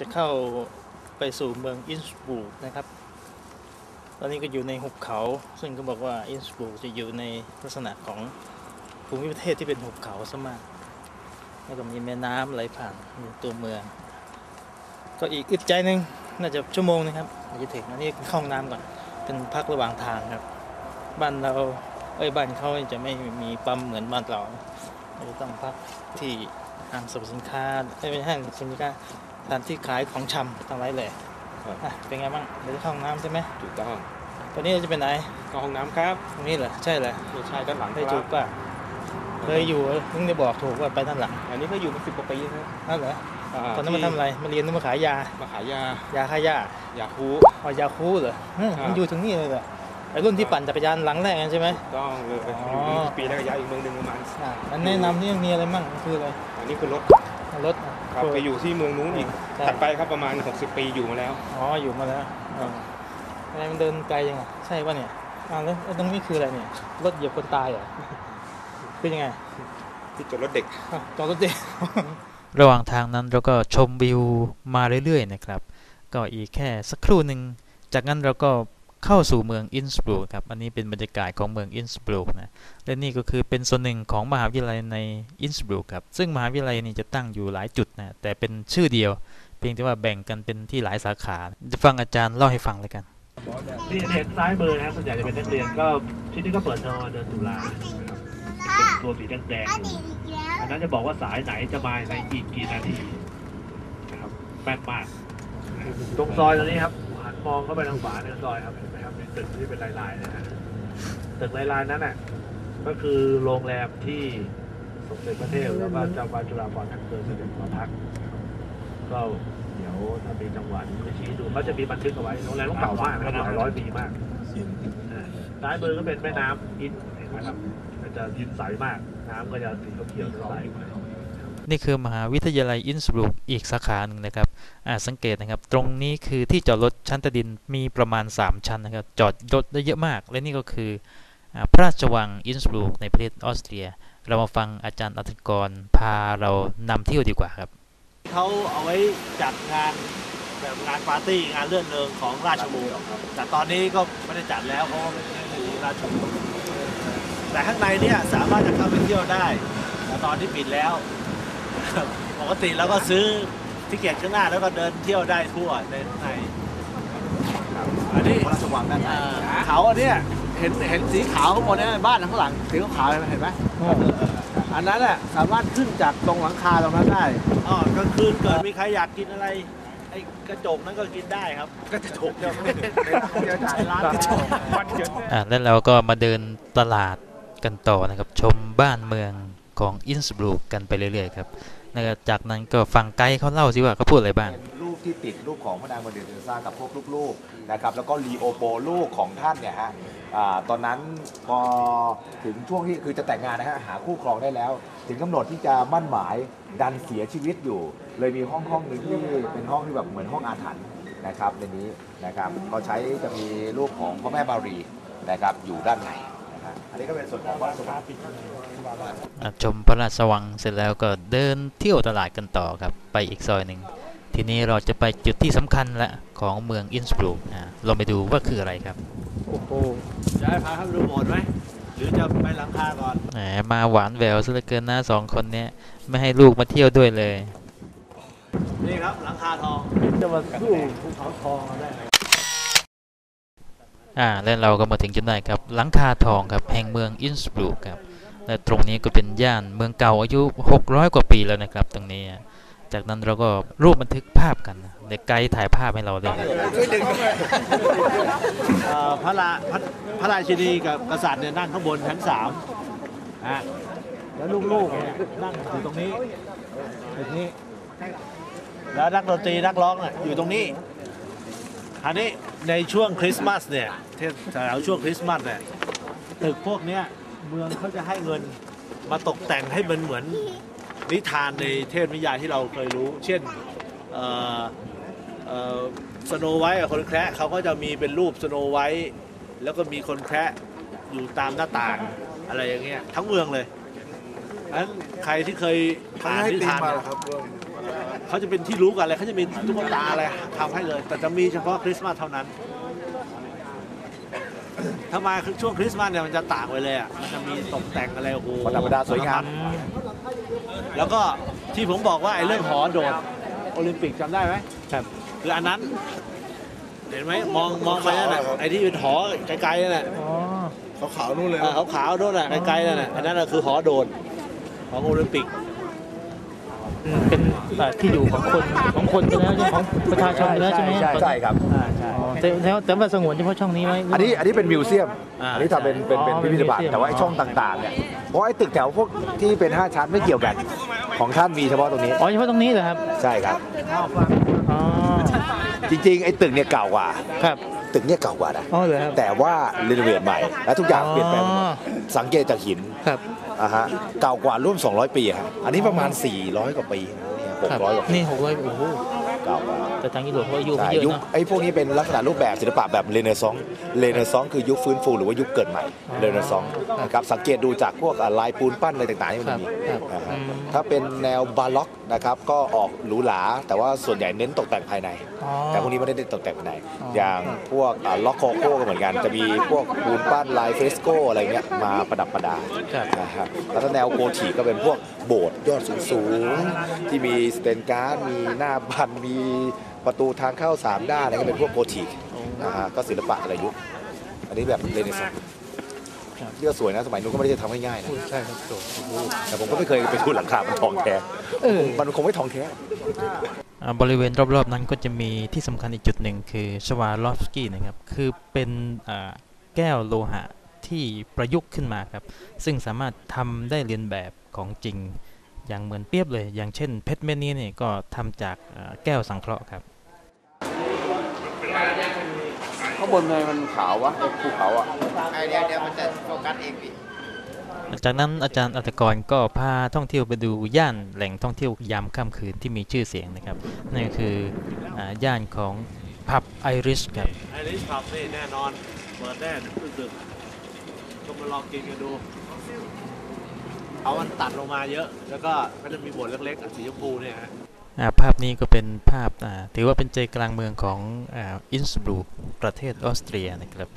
จะเข้าไปสู่เมืองอินสบูกนะครับ ตอนนี้ก็อยู่ในหุบเขา ซึ่งก็บอกว่าอินสบูกจะอยู่ในลักษณะของภูมิประเทศที่เป็นหุบเขาซะมากแล้วก็มีแม่น้ำไหลผ่านในตัวเมือง ก็อีกอึดใจหนึ่งน่าจะชั่วโมงนึงครับอาจจะถึงอันนี้เข้าห้องน้ำก่อนเป็นพักระหว่างทางครับ บ้านเราเอ้ยบ้านเขาจะไม่มีปั๊มเหมือนบ้านเราเราจะต้องพักที่ห้างสรรพสินค้าไม่ใช่ห้างสรรพสินค้า สถานที่ขายของชำทั้งหลายแหล่ครับ อะเป็นไงบ้างเดี๋ยวจะเข้าห้องน้ำใช่ไหมถูกต้องตอนนี้เราจะไปไหนเข้าห้องน้ำครับตรงนี้เหรอใช่เหรอไม่ใช่ด้านหลังเคยคถูรับกป่ะเคยอยู่เพิ่งได้บอกถูกว่าไปด้านหลังอันนี้ก็อยู่มาสิบกว่าปีครับนั่นเหรออ่าตอนนั้นมาทำอะไรมาเรียนนึกมาขายยามาขายยายาฆ่าหญ้ายาคูเอายาคูเหรออืมครับ มันอยู่ถึงนี่เลยเหรอไอ้รุ่นที่ปั่นจักรยานหลังแรกนั่นใช่ไหมถูกต้องเลยอ๋อออยู่ปีแรกย้ายอีกเมืองหนึ่งประมาณอะอันแนะนำนี่มีอะไรมั่งคืออะไรอันนี้คือรถรถอะ ครับไปอยู่ที่เมืองนู้นอีกใช่ ถัดไปครับประมาณ 60 ปีอยู่มาแล้ว อ๋ออยู่มาแล้วอ๋ออะไรมันเดินไกลยังไงใช่ป่ะเนี่ยอ้าวแล้วแล้วตรงนี้คืออะไรเนี่ยรถเหยียบคนตายเหรอคือยังไงที่จอดรถเด็ก อ้าวจอดรถเด็ก ระหว่างทางนั้นเราก็ชมวิวมาเรื่อยๆนะครับ ก็อีกแค่สักครู่หนึ่ง จากนั้นเราก็ เข้าสู่เมืองอินสบรูกครับ อันนี้เป็นบรรยากาศของเมืองอินสบรูกนะ และนี่ก็คือเป็นส่วนหนึ่งของมหาวิทยาลัยในอินสบรูกครับ ซึ่งมหาวิทยาลัยนี้จะตั้งอยู่หลายจุดนะ แต่เป็นชื่อเดียว เพียงแต่ว่าแบ่งกันเป็นที่หลายสาขา จะฟังอาจารย์เล่าให้ฟังเลยกันที่เห็นซ้ายมือนะครับส่วนใหญ่จะเป็นนักเรียนก็ที่นี่ก็เปิดเทอมเดือนตุลานะครับเป็นตัวสีแดงๆอยู่อันนั้นจะบอกว่าสายไหนจะมาในอีกกี่นาทีนะครับแม่นมากตรงซอยตรงนี้ครับหัน มองเข้าไปทางขวาเนี่ยซอยครับเห็นไหมครับเป็นตึกที่เป็นลายๆนะฮะตึกลายๆนั้นน่ะก็คือโรงแรมที่สมเด็จพระเทพแล้วก็เจ้าฟ้าจุฬาภรณ์ท่านเคยเสด็จมาพักก็เดี๋ยวถ้ามีจังหวะจะชี้ดูเขาจะมีบันทึกเอาไว้โรงแรมต้องเก่ามากนะครับหลายร้อยปีมากอ่าซ้ายมือก็เป็นแม่น้ำอินนะครับมันจะยินใสมาก น้ำก็จะสีเขียวๆใสนี่คือมหาวิทยาลัยอินสบรูกอีกสาขาหนึ่งนะครับอ่า สังเกตนะครับ ตรงนี้คือที่จอดรถชั้นใต้ดินมีประมาณ 3 ชั้นนะครับ จอดรถได้เยอะมาก และนี่ก็คืออพระราชวังอินสบรูกในประเทศออสเตรีย เรามาฟังอาจารย์อัธกรพาเรานำเที่ยวดีกว่าครับเขาเอาไว้จัดงานแบบงานปาร์ตี้งานเลื่อนเริงของราชวงศ์แต่ตอนนี้ก็ไม่ได้จัดแล้วเพราะว่าไม่ได้มีราชวงศ์แต่ข้างในเนี่ยสามารถจะเข้าไปเที่ยวได้แต่ตอนที่ปิดแล้วปกติเราก็ซื้อ ทิเก็ตข้างหน้าแล้วก็เดินเที่ยวได้ทั่วในข้างในอันนี้พระราชวังด้านในอ่าเขาอันเนี้ยเห็นเห็นสีขาวข้างบนเนี่ยบ้านข้างหลังสีขาวๆเห็นไหมอันนั้นแหละสามารถขึ้นจากตรงหลังคาตรงนั้นได้ อ๋อกลางคืนเกิดมีใครอยากกินอะไรไอ้กระจกนั้นก็กินได้ครับ กระจกเดียวเดียวจ่ายร้านกระจกอ่าแล้วเราก็มาเดินตลาดกันต่อนะครับ ชมบ้านเมืองของอินสบรูกกันไปเรื่อยๆครับ นะครับจากนั้นก็ฟังไกด์เขาเล่าสิว่าเขาพูดอะไรบ้าง เป็นรูปที่ติดรูปของพระนางมาเดือนเทเรซ่ากับพวกลูกๆนะครับแล้วก็ลีโอโปลูกของท่านเนี่ยฮะอ่าตอนนั้นพอถึงช่วงที่คือจะแต่งงานนะฮะหาคู่ครองได้แล้ว ถึงกำหนดที่จะมั่นหมายดันเสียชีวิตอยู่ เลยมีห้องห้องหนึ่งที่เป็นห้องที่แบบเหมือนห้องอาถรรพ์นะครับในนี้นะครับก็ใช้จะมีรูปของพระแม่มารีนะครับอยู่ด้านใน อันนี้ก็เป็นส่วนของพระราชวังอะชมพระราชวังเสร็จแล้วก็เดินเที่ยวตลาดกันต่อครับ ไปอีกซอยหนึ่ง ทีนี้เราจะไปจุดที่สำคัญละของเมืองอินสบรูกอะลองไปดูว่าคืออะไรครับ โอ้โหจะให้พาเข้าไปดูโบสถ์ไหมหรือจะไปหลังคาก่อนแหมมาหวานแหววซะเหลือเกินนะสองคนเนี้ยไม่ให้ลูกมาเที่ยวด้วยเลย นี่ครับหลังคาทองจะมาสู้ภูเขาทองได้ไง อ่าและเราก็มาถึงจุดไหนครับหลังคาทองครับแห่งเมืองอินสบรูกครับและตรงนี้ก็เป็นย่านเมืองเก่าอายุ 600 กว่าปีแล้วนะครับ ตรงนี้ จากนั้นเราก็รูปบันทึกภาพกันเด็กไกด์ถ่ายภาพให้เราเลยพระราพระพระราชินีกับกษัตริย์เนี่ยนั่งข้างบนชั้นสามฮะแล้วลูกๆเนี่ยนั่งอยู่ตรงนี้ตรงนี้ แล้วนักดนตรีนักร้องเนี่ยอยู่ตรงนี้ อันนี้ในช่วงคริสต์มาสเนี่ยเทศแถวช่วงคริสต์มาสเนี่ยตึกพวกเนี้ยเมืองเขาจะให้เงินมาตกแต่งให้มันเหมือนนิทานในเทพนิยายที่เราเคยรู้ เช่นเอ่อสโนไวท์กับคนแคระเขาก็จะมีเป็นรูปสโนไวท์แล้วก็มีคนแคระอยู่ตามหน้าต่างอะไรอย่างเงี้ยทั้งเมืองเลยอันใครที่เคยอ่านนิทานเนี่ย เขาจะเป็นที่รู้กันเลยเขาจะมีตุ๊กตาอะไรทำให้เลย แต่จะมีเฉพาะคริสต์มาสเท่านั้นถ้ามาช่วงคริสต์มาสเนี่ยมันจะต่างไปเลยอะมันจะมีตกแต่งอะไรโอ้โหประดับประดาสวยงาม แล้วก็ที่ผมบอกว่าไอ้เรื่องหอโดดโอลิมปิกจำได้ไหมครับคืออันนั้นเห็นไหมมองมองไปนั่นแหละไอ้ที่เป็นหอไกลๆนั่นแหละอ๋อขาวๆนู่นเลยขาวๆนู่นน่ะไกลๆนั่นน่ะอันนั้นน่ะคือหอโดดของโอลิมปิกอืม เป็นเอ่อที่อยู่ของคนของคนไปแล้วใช่ไหมของประชาชนไปแล้วใช่ไหมใช่ใช่ครับ อ่าใช่อ๋อแต่แต่แต่ว่าสงวนเฉพาะช่องนี้ไว้ อันนี้อันนี้เป็นมิวเซียม อ่าอันนี้ทำเป็นเป็นเป็นอ๋อพิพิธภัณฑ์เป็นมิวเซียม แต่ว่าไอ้ช่องต่างๆเนี่ย เพราะไอ้ตึกแถวพวกที่เป็น 5 ชั้นไม่เกี่ยวกัน ของท่านมีเฉพาะตรงนี้ อ๋อเฉพาะตรงนี้เหรอครับใช่ครับ อ๋อจริงๆไอ้ตึกเนี่ยเก่ากว่า ครับ ตึกเนี่ยเก่ากว่านะอ๋อเหรอครับ แต่ว่ารีโนเวทใหม่ และทุกอย่างเปลี่ยนแปลงหมดอ๋อ สังเกตจากหินครับอะฮะเก่ากว่าร่วม 200 ปีครับอันนี้ประมาณ 400 กว่าปีครับ600กว่าปีนี่หกร้อยโอ้โห เก่ากว่าแต่ทางยุโรปเขาอายุใช่ไม่เยอะยุคเนาะ ไอ้พวกนี้เป็นลักษณะรูปแบบศิลปะแบบเรเนซองส์เรเนซองส์คือยุคฟื้นฟูหรือว่ายุคเกิดใหม่อ๋อเรเนซองส์นะครับสังเกตดูจากพวกอะลายปูนปั้นอะไรต่างๆที่มันมีครับนะฮะอืมถ้าเป็นแนวบาล็อกนะครับก็ออกหรูหรา แต่ว่าส่วนใหญ่เน้นตกแต่งภายใน อ๋อ แต่พวกนี้ไม่ได้เน้นตกแต่งภายในอ๋อออย่างพวกล็อกโคโก้ก็เหมือนกัน จะมีพวกปูนปั้นลายเฟสโกอะไรเงี้ยมาประดับประดา ครับ นะฮะแล้วก็แนวโกธิก็เป็นพวกโบสถ์ยอดสูงๆที่มีสเตนการ์ดมีหน้าบัน มีประตูทางเข้าสามด้านอะไรก็เป็นพวกโกธิกนะฮะก็ศิลปะอะไรยุคอันนี้แบบเรเนซองส์ครับเลือกสวยนะสมัยนู้นก็ไม่ได้ทำง่ายๆนะใช่ครับโอ้โหแต่ผมก็ไม่เคยไปดูหลังคามันทองแท้เออมันคงไม่ทองแท้อ่าบริเวณรอบๆนั้นก็จะมีที่สำคัญอีกจุดหนึ่งคือชวาลอฟสกี้นะครับ คือเป็นอ่าแก้วโลหะที่ประยุกต์ขึ้นมาครับ ซึ่งสามารถทำได้เรียนแบบของจริง อย่างเหมือนเปรียบเลย อย่างเช่นเพชรเม็ดนี้เนี่ยก็ทำจากอ่าแก้วสังเคราะห์ครับข้างบนทำไมมันขาววะไอ้ภูเขาอะจากนั้นอาจารย์อัตกรก็พาท่องเที่ยวไปดูย่านแหล่งท่องเที่ยวยามค่ำคืนที่มีชื่อเสียงนะครับนั่นก็คืออ่าย่านของผับไอริสครับไอริสผับนี่แน่นอนเปิดแน่ดึกๆก็มาลองกินกันดู เอามันตัดลงมาเยอะ แล้วก็ก็จะมีบทเล็กๆสีชมพูเนี่ยฮะภาพนี้ก็เป็นภาพถือว่าเป็นใจกลางเมืองของอินสบรูกประเทศออสเตรียนะครับ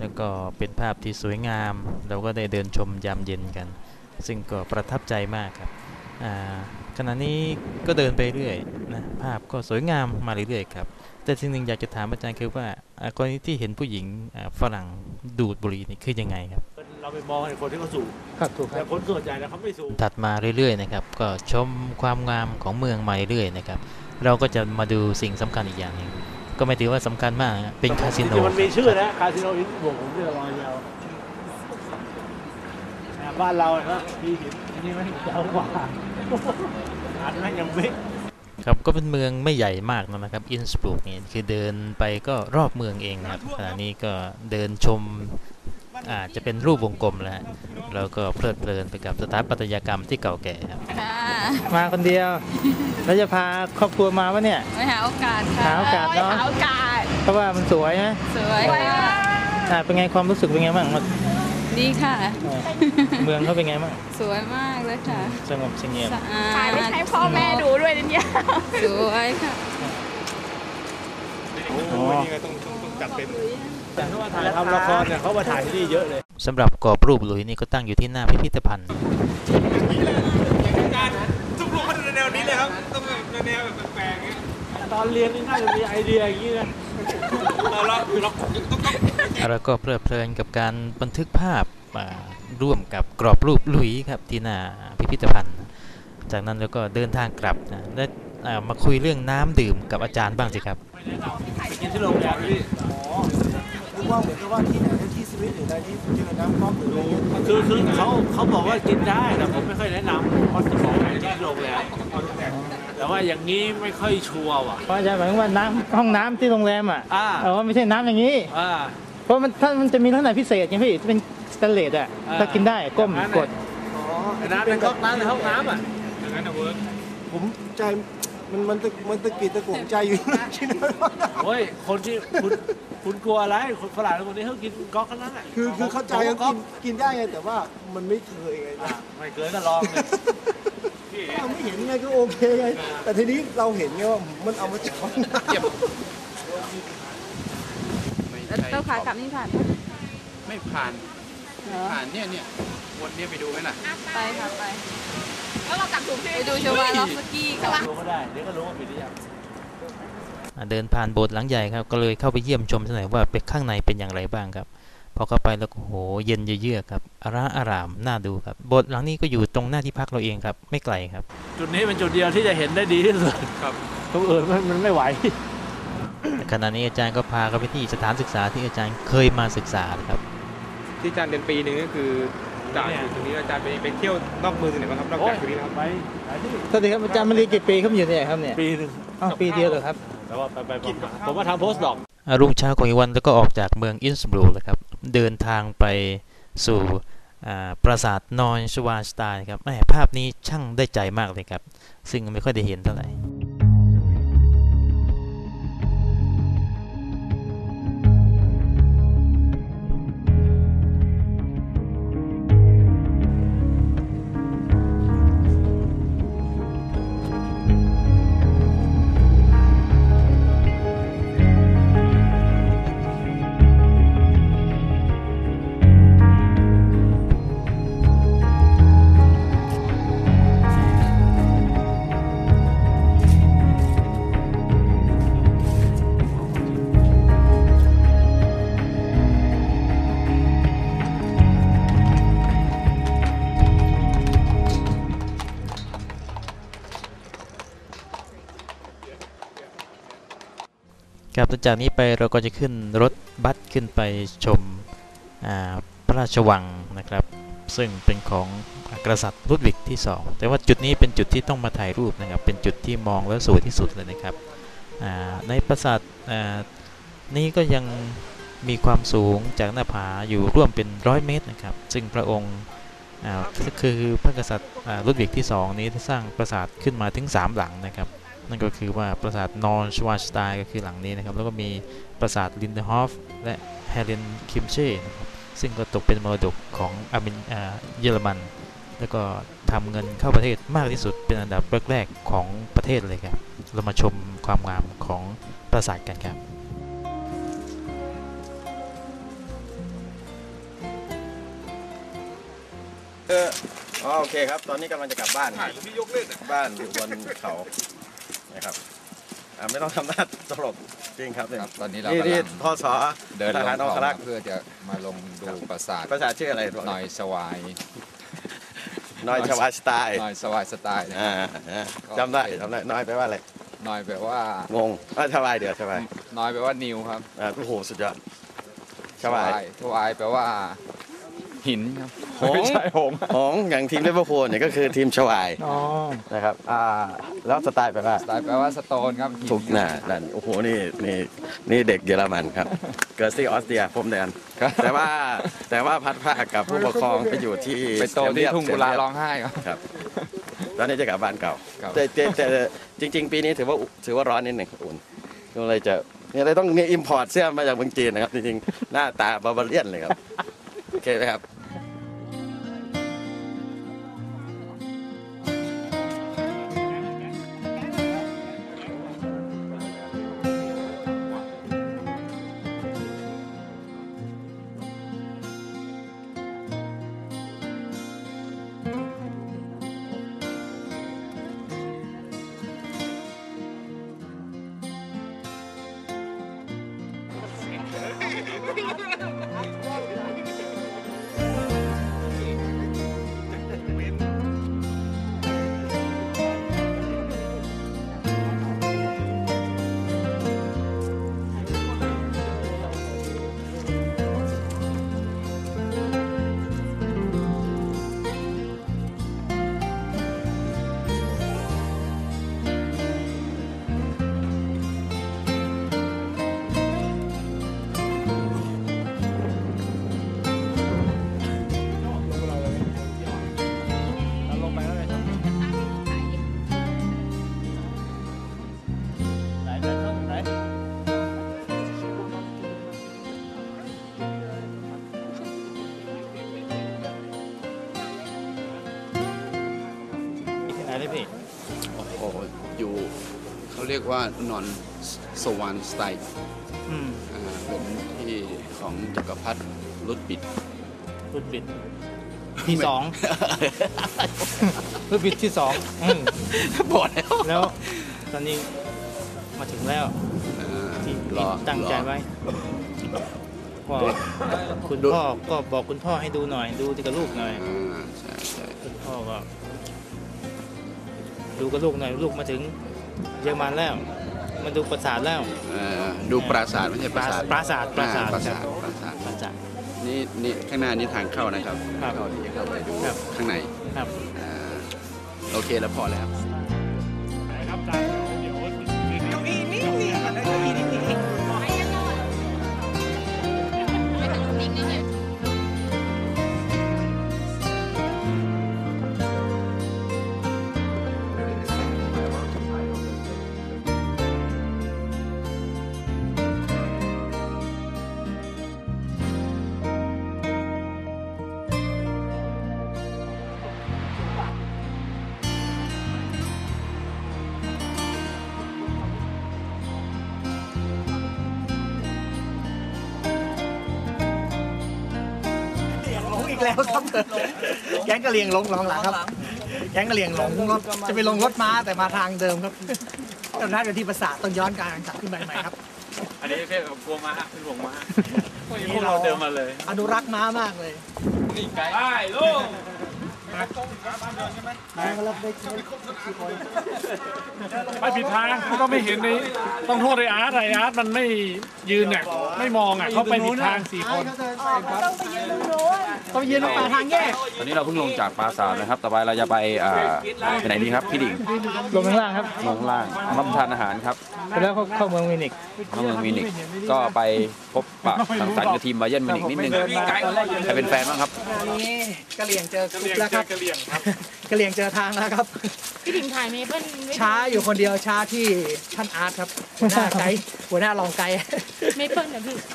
แล้วก็เป็นภาพที่สวยงาม เราก็ได้เดินชมยามเย็นกัน ซึ่งก็ประทับใจมากครับขณะนี้ก็เดินไปเรื่อยนะภาพก็สวยงามมาเรื่อยๆครับแต่สิ่งหนึ่งอยากจะถามอาจารย์คือว่ากรณีที่เห็นผู้หญิงฝรั่งดูดบุหรี่นี่คือยังไงครับ เราไปมองในคนที่เขาสูบครับถูกคแต่รับคนส่วนใหญ่แล้วเขาไม่สูบถัดมาเรื่อยๆนะครับก็ชมความงามของเมืองมาเรื่อยๆนะครับเราก็จะมาดูสิ่งสำคัญอีกอย่างหนึงก็ไม่ถือว่าสำคัญมากนะเป็นคาสิโนจริงๆมันมีชื่อนะคาสิโนอินบวกผมเรียกรอยยาวอ่าบ้านเราเนี่ยก็มีหินอันนี่ไม่เจ้ากว่าอันนั้นยังไม่ครับก็เป็นเมืองไม่ใหญ่มากนะครับอินสบรูกนี่คือเดินไปก็รอบเมืองเองนะครับขณะนี้ก็เดินชม อาจจะเป็นรูปวงกลมแล้วฮะแล้วก็เพลิดเพลินไปกับสถาปัตยกรรมที่เก่าแก่ครับ ค่ะมาคนเดียว แล้วจะพาครอบครัวมาวะเนี่ยไม่หาโอกาสค่ะหาโอกาสเนอะหาโอกาส เพราะว่ามันสวยนะสวยค่ะอ่าเป็นไงความรู้สึกเป็นไงบ้างมันดีค่ะเออเมืองเขาเป็นไงบ้างสวยมากเลยค่ะ สงบเสงี่ยมสะอาดถ่ายไม่ให้พ่อแม่ดูด้วยนะเนี่ยสวยค่ะอ๋อนี่ไงต้องต้องต้องจัดเป็น แต่ถ้าว่าถ่ายทำละครเนี่ยเขามาถ่ายที่นี่เยอะเลยสำหรับกรอบรูปหลุยนี่ก็ตั้งอยู่ที่หน้าพิพิธภัณฑ์ทุกลูกเขาแนวนี้เลยครับต้องแนวแบบแปลกๆตอนเรียนนี่น่าจะมีไอเดียอย่างนี้นะเราเราคือเราต้องต้องแล้วก็เพลิดเพลินกับการบันทึกภาพอ่าร่วมกับกรอบรูปหลุยครับที่หน้าพิพิธภัณฑ์ จากนั้นแล้วก็เดินทางกลับนะและอ่ามาคุยเรื่องน้ำดื่มกับอาจารย์บ้างสิครับกินที่โรงแรมพี่นึก ว่าเหมือนกับว่าที่ไหนนะที่สวิตหรืออะไรที่เจอน้ำก๊อกหรืออะไรเงี้ยคือคือเขาเขาบอกว่ากินได้แต่ผมไม่ค่อยแนะนำเพราะจะบอกให้กินที่โรงแรมแต่ว่าอย่างนี้ไม่ค่อยชัวร์ว่ะเพราะอาจารย์หมายถึงว่าน้ำห้องน้ำที่โรงแรมอะอ่าเออไม่ใช่น้ำอย่างนี้อ่าเพราะมันถ้ามันจะมีลักษณะพิเศษไงพี่เป็นสแตนเลสอะอ่าถ้ากินได้ก้มอย่างนั้นกน่ะดไอ้น้ำในก๊อกน้ำในห้องน้ำอะอย่างนั้นนะเวิร์กผมใจมันมันตะมันตะกิดตะกวงใจอยู่คิดว่าโอ้ยคนที่คุณ คุณกลัวอะไรคนฝรั่งคนนี้เขากินก๊อกกันนั้นแหละคือคือเข้าใจว่าก๊กิอกนกินได้ไงแต่ว่ามันไม่เคยไงอะไม่เกินก็ลองเลยเเราไม่เห็นไงก็โอเคไงแต่ทีนี้เราเห็นไงว่ามันเอามาจอดหน้าแล้วเต้าขากลับนี่ผ่านปะไม่ผ่านเหรอผ่านเนี่ยเนี่ยวนเนี่ยไปดูไหมล่ะไปค่ะไปแล้วเรากลับถูกที่ไปดูชวาล็อกสกี้กันรู้ก็ได้เดี๋ยวก็รู้ว่าปิดหรือยังอ่า เดินผ่านโบสถ์หลังใหญ่ครับก็เลยเข้าไปเยี่ยมชมสักหน่อยว่าเป็นข้างในเป็นอย่างไรบ้างครับพอเข้าไปแล้วก็โหเย็นเยือกๆครับอาราอารามน่าดูครับโบสถ์หลังนี้ก็อยู่ตรงหน้าที่พักเราเองครับ ไม่ไกลครับ จุดนี้เป็นจุดเดียวที่จะเห็นได้ดีที่สุดครับตรงอื่นมันมันไม่ไหวขณะนี้อาจารย์ก็พาเขาไปที่สถานศึกษาที่อาจารย์เคยมาศึกษานะครับ ที่อาจารย์เรียนปีหนึ่งก็คือ จากอยู่ตรงนี้อาจารย์ไปไปเที่ยวนอกเมืองที่ไหนบ้างครับนอกจากตรงนี้นะครับไปหลายที่สวัสดีครับอาจารย์มาเรียนกี่ปีครับอยู่เนี่ยครับเนี่ยปีหนึ่งอ้าวปีเดียวเหรอครับแต่ว่าไปไปมาผมว่าทำโพสต์ดอกอ่ารุ่งเช้าของอีกวันแล้วก็ออกจากเมืองอินสบรูเลยครับเดินทางไปสู่อ่าปราสาทนอนชวาสไตน์ครับแหมภาพนี้ช่างได้ใจมากเลยครับ ซึ่งไม่ค่อยได้เห็นเท่าไหร่ ต่อจากนี้ไปเราก็จะขึ้นรถบัสขึ้นไปชมพระราชวังนะครับ ซึ่งเป็นของกษัตริย์ลุดวิกที่ 2 แต่ว่าจุดนี้เป็นจุดที่ต้องมาถ่ายรูปนะครับ เป็นจุดที่มองแล้วสวยที่สุดเลยนะครับในปราสาทนี้ก็ยังมีความสูงจากหน้าผาอยู่ร่วมเป็นร้อยเมตรนะครับ ซึ่งพระองค์คือพระกษัตริย์อ่าลุดวิกที่ 2 นี้สร้างปราสาทขึ้นมาถึง 3 หลังนะครับ นั่นก็คือว่าปราสาทนอนชวาสไตน์ก็คือหลังนี้นะครับ แล้วก็มีปราสาทลินเดฮอฟและเฮเลนคิมเช่นะครับซึ่งก็ตกเป็นมรดกของอาร์เมนอ่าเยอรมัน แล้วก็ทำเงินเข้าประเทศมากที่สุดเป็นอันดับแรกๆของประเทศเลยครับ เรามาชมความงามของปราสาทกันครับเอออ๋อโอเคครับ ตอนนี้กำลังจะกลับบ้านครับพี่ยกเล่นบ้านอยู่บนเขา นะครับอ่าไม่ต้องทำหน้าตลกจริงครับเนี่ยครับตอนนี้เรานี่กำนี่ลังพ่อสอเดินทลงหารองเขาครัมากษ์ เพื่อจะมาลงดูปราสาทภาษาชื่ออะไรนอยสวายนอยชวาสไตล์นอยสวายสไตล์นะอ่าอ่าจำได้จำได้นอยแปลว่าอะไรนอยแปลว่างงอ่าชวายเดี๋ยวชวายนอยแปลว่านิวครับอ่าโอ้โหสุดยอดชวายทวายแปลว่าหินครับ หงไม่ใช่หงหงอย่างทีมเลเวอร์พูลเนี่ยก็คือทีมชวายอ๋อนะครับอ่าแล้วสไตล์แปลว่าสไตล์แปลว่าสโตนครับหินถูกน่ะนั่นโอ้โหนี่นี่นี่เด็กเยอรมันครับ เกิดที่ออสเตรียพรมแดนครับแต่ว่าแต่ว่าพัดภาคกับผู้ปกครองไปอยู่ที่ไปโตที่ทุ่งกุลาเสียเรียบร้องไห้ครับครับตอนนี้จะกลับบ้านเก่าครับแต่แต่แต่จริง ๆ ปีนี้ถือว่าถือว่าร้อนนิดหนึ่งอุ่นก็เลยจะเนี่ยเลยต้องเนี่ยอิมพอร์ตเสื้อมาจากเมืองจีนนะครับจริงๆหน้าตาบาบาเลียนเลยครับโอเคไหมครับ อะไรพี่ โอ้โหอยู่เขาเรียกว่านอนสวรรค์สไตล์อ่าเป็นที่ของจักรพรรดิรุดบิด รุดบิดที่สอง รุดบิดที่สองอมบอกแล้วแล้ว ตอนนี้มาถึงแล้วอ่าที่ตั้งใจไว้ก็คุณพ่อก็บอกคุณพ่อให้ดูหน่อย ดูที่กับลูกหน่อยคุณพ่อก็ ดูกับลูกหน่อยลูกมาถึงเยอรมันแล้วมาดูปราสาทแล้วเอ่อดูปราสาทไม่ใช่ปราสาทปราสาทปราสาทอ่ปราสาทครับปราสาทปราสาท นี่นี่ข้างหน้านี่ทางเข้านะครับครับ เข้าที่จะเข้าไปดูครับข้างในครับ อ่าโอเคแล้วพอแล้วหลงอีก แล้วครับแก๊งกะเหรียงหลงหลงหลังครับ แก๊งกะเหรียงหลงรถจะไปลงรถม้าแต่มาทางเดิมครับจำได้เป็นที่ประสาทต้องย้อนการกลับขึ้นไปใหม่ครับ อันนี้แค่กลัวม้าเป็นห่วงม้าพวกเราเดินมาเลย อนุรักษ์ม้ามากเลยนี่ไกด์ได้ลูกไปผิดทางก็ไม่เห็นในต้องโทษไอ้อาร์ตไอ้อาร์ตมันไม่ยืนเนี่ยไม่มองอะเขาไปผิดทางสี่คน ต้องยืนลงมาทางแยก ตอนนี้เราเพิ่งลงจากปราสาทนะครับ ต่อไปเราจะไปอ่าไปไหนดีครับพี่ดิ่งลงข้างล่างครับลงข้างล่างรับประทานอาหารครับแล้วเข้าเข้าเมืองมิวนิกเข้าเมืองมิวนิกก็ไปพบปะสังสรรค์กับทีมบาเยิร์นมิวนิกนิดนึงใครเป็นแฟนบ้างครับอันนี้กะเหรียงเจอกรุ๊ปแล้วครับกะเหรี่ยงครับกะเหรียงเจอทางแล้วครับ พี่ดิ่งถ่ายเมเปิ้ลไว้ช้าอยู่คนเดียวช้าที่ท่านอาร์ตครับหัวหน้าไกด์หัวหน้ารองไกด์ เมเปิ้ลนะพี่วิว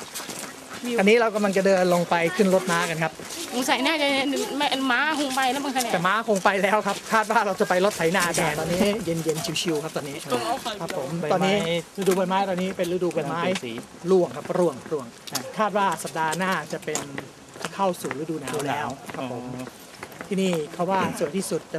อันนี้เรากำลังจะเดินลงไปขึ้นรถม้ากันครับสงสัยน่าจะแม่ม้าคงไปแล้วบางคะแนนแต่ม้าคงไปแล้วครับ คาดว่าเราจะไปรถไถนาแทนตอนนี้เย็นเย็นๆชิวๆครับตอนนี้ครับผมใบไม้ตอนนี้ฤดูใบไม้ตอนนี้เป็นฤดูใบไม้เป็นสีร่วงครับร่วงร่วงอ่าคาดว่าสัปดาห์หน้าจะเป็นเข้าสู่ฤดูหนาวแล้วครับผม ที่นี่เขาว่าสวยที่สุด แต่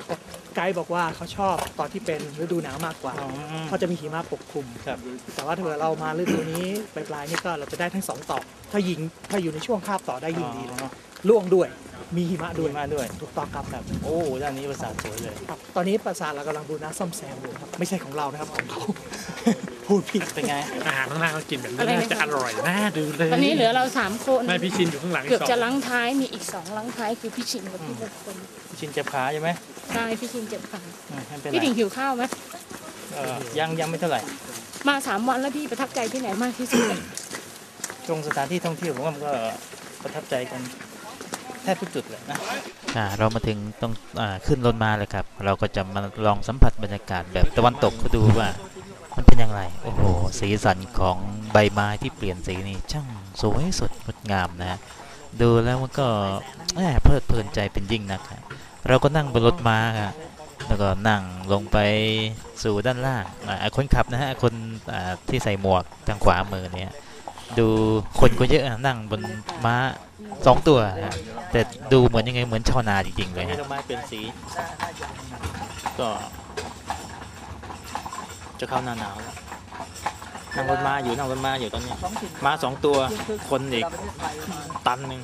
ไกด์บอกว่าเขาชอบตอนที่เป็นฤดูหนาวมากกว่าอ๋อเพราะจะมีหิมะปกคลุมครับแต่ว่าถ้าเกิดเรามาฤดูนี้ปลายๆนี่ก็เราจะได้ทั้งสองต่อถ้ายิงถ้าอยู่ในช่วงคาบต่อได้ยิ่งดีเลยอ๋อร่วงด้วย มีหิมะด้ด้ววยยมาด้วย ถูกต้องครับครับโอ้ด้านนี้ปราสาทสวยเลย ครับ ตอนนี้ปราสาทเรากำลังบูรณะซ่อมแซมอยู่ครับไม่ใช่ของเรานะครับของเขา พูดผิดเป็นไง อาหารข้างล่างเขากินแบบนี้น่าจะอร่อยน่าดูเลยตอนนี้เหลือเราสามคนไม่พี่ชินอยู่ข้างหลังอีเกือบสองจะลังท้ายมีอีกสองลังท้ายคือพี่ชินกับพี่มงคลชินเจ็บขาใช่ไหมใช่พี่ชินเจ็บขาอืมไม่เป็นไรพี่ดิ่งหิวข้าวไหมเอ่อยังยังไม่เท่าไหร่ มาสามวันแล้วพี่ประทับใจที่ไหนมากที่สุด ตรงสถานที่ท่องเที่ยวผมว่ามันก็ประทับใจกันแท บทุกจุดเลยนะอ่าเรามาถึงต้องอ่าขึ้นรถมาเลยครับ เราก็จะมาลองสัมผัสบรรยากาศแบบตะวันตกก็ดูว่า มันเป็นอย่างไร โอ้โห สีสันของใบไม้ที่เปลี่ยนสีนี่ช่างสวยสดงดงามนะดูแล้วมันก็แหมเพลิดเพลินใจเป็นยิ่งนักฮะเราก็นั่งบนรถม้าครับแล้วก็นั่งลงไปสู่ด้านล่างคนขับนะฮะคนที่ใส่หมวกทางขวามือเนี่ย ดูคนก็เยอะนั่งบนม้าสองตัวนะแต่ดูเหมือนยังไงเหมือนชาวนาจริงๆเลยฮะดอกไม้เป็นสี ก็ จะเข้าหน้าหนาวแล้วนั่งรถม้าอยู่นั่งรถม้าอยู่ตอนนี้ม้าสองตัวคนอีกตันหนึ่ง